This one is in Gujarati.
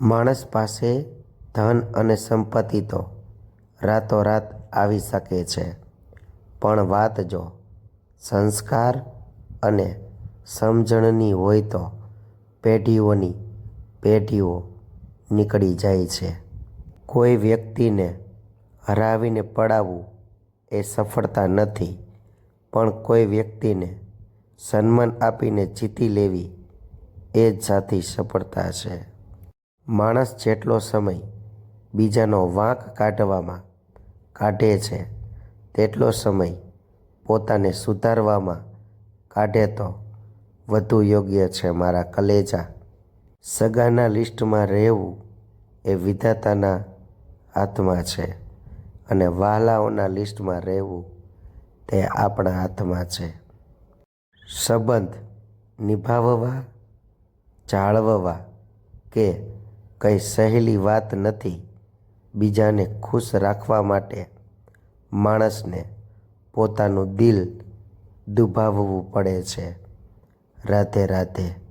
માણસ પાસે ધન અને સંપત્તિ તો રાતોરાત આવી શકે છે. પણ વાત જો સંસ્કાર અને સમજણની હોય તો પેઢીઓની પેઢીઓ નીકળી જાય છે. કોઈ વ્યક્તિને હરાવીને પડાવવું એ સફળતા નથી, પણ કોઈ વ્યક્તિને સન્માન આપીને જીતી લેવી એ જ જાતિ સફળતા છે. માણસ જેટલો સમય બીજાનો વાંક કાઢવામાં કાઢે છે, તેટલો સમય પોતાને સુધારવામાં કાઢે તો વધુ યોગ્ય છે મારા કલેજા. સગાના લિસ્ટમાં રહેવું એ વિધાતાના હાથમાં છે અને વહાલાઓના લિસ્ટમાં રહેવું તે આપણા હાથમાં છે. સંબંધ નિભાવવા, જાળવવા કે કંઈ સહેલી વાત નથી. બીજાને ખુશ રાખવા માટે માણસને પોતાનું દિલ દુભાવવું પડે છે. રાધે રાધે